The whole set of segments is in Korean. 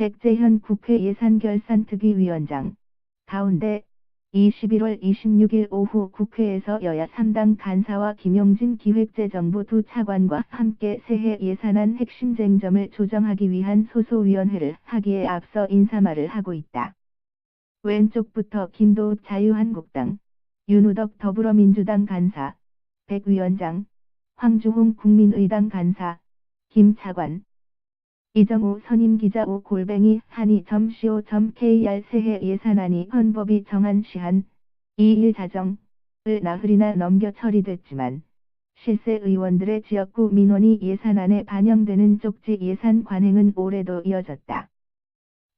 백재현 국회 예산결산특위위원장 가운데 21월 26일 오후 국회에서 여야 3당 간사와 김용진 기획재정부 두 차관과 함께 새해 예산안 핵심 쟁점을 조정하기 위한 소소위원회를 하기에 앞서 인사말을 하고 있다. 왼쪽부터 김도욱 자유한국당, 윤우덕 더불어민주당 간사, 백 위원장, 황주홍 국민의당 간사, 김 차관, 이정우 선임기자 오 골뱅이 한이.co.kr 새해 예산안이 헌법이 정한 시한 2일 자정을 나흘이나 넘겨 처리됐지만 실세 의원들의 지역구 민원이 예산안에 반영되는 쪽지 예산 관행은 올해도 이어졌다.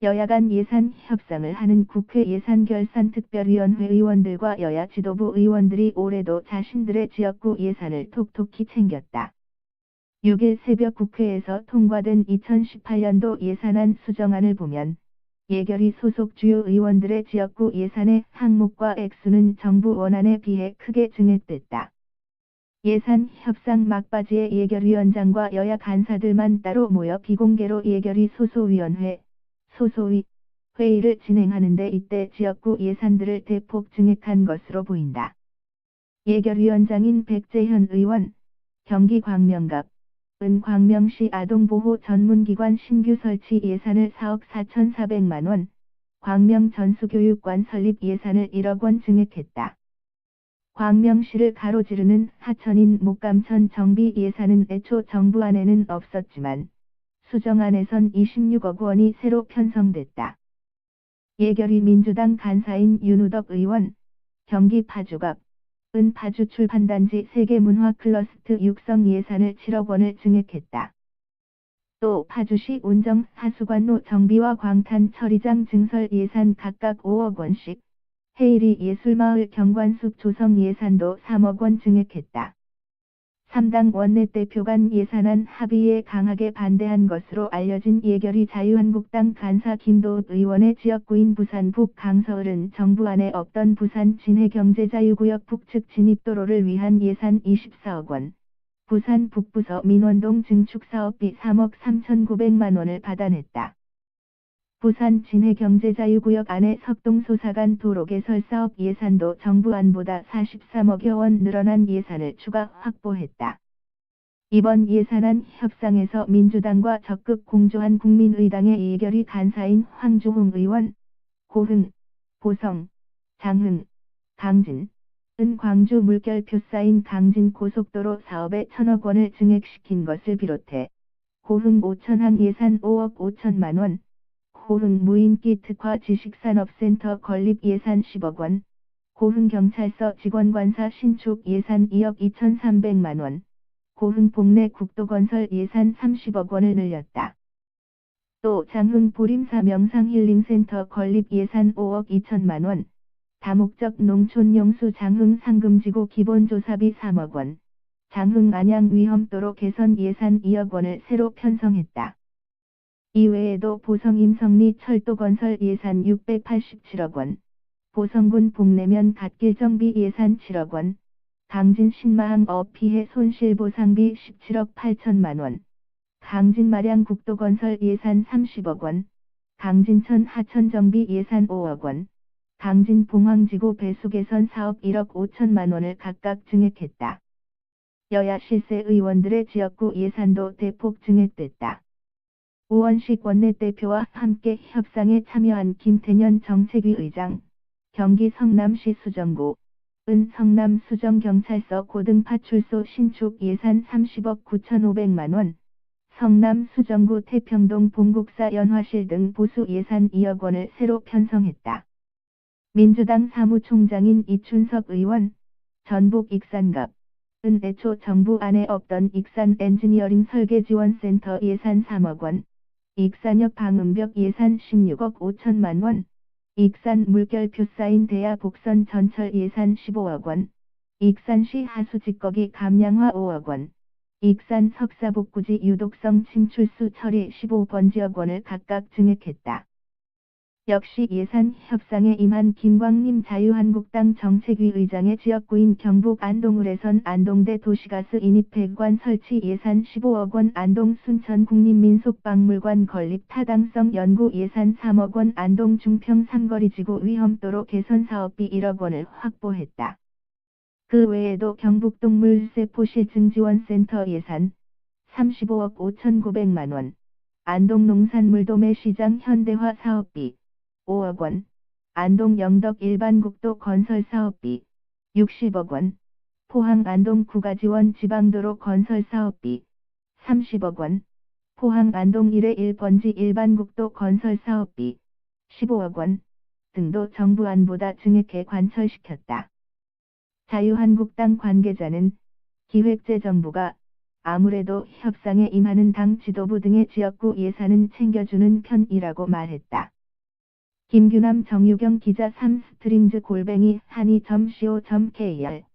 여야 간 예산 협상을 하는 국회 예산결산특별위원회 의원들과 여야 지도부 의원들이 올해도 자신들의 지역구 예산을 톡톡히 챙겼다. 6일 새벽 국회에서 통과된 2018년도 예산안 수정안을 보면 예결위 소속 주요 의원들의 지역구 예산의 항목과 액수는 정부 원안에 비해 크게 증액됐다. 예산 협상 막바지에 예결위원장과 여야 간사들만 따로 모여 비공개로 예결위 소소위원회, 소소위, 회의를 진행하는데 이때 지역구 예산들을 대폭 증액한 것으로 보인다. 예결위원장인 백재현 의원, 경기 광명갑, 은 광명시 아동보호 전문기관 신규 설치 예산을 4억 4,400만 원, 광명 전수교육관 설립 예산을 1억 원 증액했다. 광명시를 가로지르는 하천인 목감천 정비 예산은 애초 정부안에는 없었지만 수정안에선 26억 원이 새로 편성됐다. 예결위 민주당 간사인 윤우덕 의원, 경기 파주갑, 은 파주 출판단지 세계문화 클러스트 육성 예산을 7억 원을 증액했다. 또 파주시 운정 하수관로 정비와 광탄 처리장 증설 예산 각각 5억 원씩, 헤이리 예술마을 경관숲 조성 예산도 3억 원 증액했다. 3당 원내대표 간 예산안 합의에 강하게 반대한 것으로 알려진 예결위 자유한국당 간사 김도읍 의원의 지역구인 부산 북 강서을은 정부 안에 없던 부산 진해경제자유구역 북측 진입도로를 위한 예산 24억 원, 부산 북부서 민원동 증축사업비 3억 3,900만 원을 받아냈다. 부산 진해 경제자유구역 안에 석동 소사간 도로 개설 사업 예산도 정부 안보다 43억여 원 늘어난 예산을 추가 확보했다. 이번 예산안 협상에서 민주당과 적극 공조한 국민의당의 예결위 간사인 황주홍 의원, 고흥, 보성, 장흥, 강진, 은 광주 물결표 쌓인 강진 고속도로 사업에 천억 원을 증액시킨 것을 비롯해 고흥 5천항 예산 5억 5천만 원, 고흥 무인기 특화 지식산업센터 건립 예산 10억 원, 고흥 경찰서 직원관사 신축 예산 2억 2,300만 원, 고흥 복내 국도건설 예산 30억 원을 늘렸다. 또 장흥 보림사 명상힐링센터 건립 예산 5억 2천만 원, 다목적 농촌용수 장흥 상금지구 기본조사비 3억 원, 장흥 안양 위험도로 개선 예산 2억 원을 새로 편성했다. 이외에도 보성 임성리 철도건설 예산 687억 원, 보성군 복내면 갓길 정비 예산 7억 원, 강진 신마항 업 피해 손실보상비 17억 8천만 원, 강진 마량 국도건설 예산 30억 원, 강진천 하천 정비 예산 5억 원, 강진 봉황지구 배수 개선 사업 1억 5천만 원을 각각 증액했다. 여야 실세 의원들의 지역구 예산도 대폭 증액됐다. 우원식 원내대표와 함께 협상에 참여한 김태년 정책위 의장, 경기 성남시 수정구, 은 성남 수정경찰서 고등파출소 신축 예산 30억 9,500만원, 성남 수정구 태평동 봉국사 연화실 등 보수 예산 2억 원을 새로 편성했다. 민주당 사무총장인 이춘석 의원, 전북 익산갑, 은 애초 정부 안에 없던 익산 엔지니어링 설계지원센터 예산 3억 원, 익산역 방음벽 예산 16억 5천만 원, 익산 물결표 쌓인 대야 복선 전철 예산 15억 원, 익산시 하수직거기 감량화 5억 원, 익산 석사복구지 유독성 침출수 처리 15번지억 원을 각각 증액했다. 역시 예산 협상에 임한 김광림 자유한국당 정책위 의장의 지역구인 경북 안동을에선 안동대 도시가스 인입폐관 설치 예산 15억 원 안동 순천 국립민속박물관 건립 타당성 연구 예산 3억 원 안동 중평 삼거리 지구 위험도로 개선 사업비 1억 원을 확보했다. 그 외에도 경북동물세포시 증지원센터 예산 35억 5,900만 원, 안동 농산물도매 시장 현대화 사업비 5억 원, 안동 영덕 일반국도 건설 사업비 60억 원, 포항 안동 구가지원 지방도로 건설 사업비 30억 원, 포항 안동 1회 1번지 일반국도 건설 사업비 15억 원 등도 정부 안보다 증액해 관철시켰다. 자유한국당 관계자는 기획재정부가 아무래도 협상에 임하는 당 지도부 등의 지역구 예산은 챙겨주는 편이라고 말했다. 김규남 정유경 기자 3스트링즈 골뱅이 한이.co.kr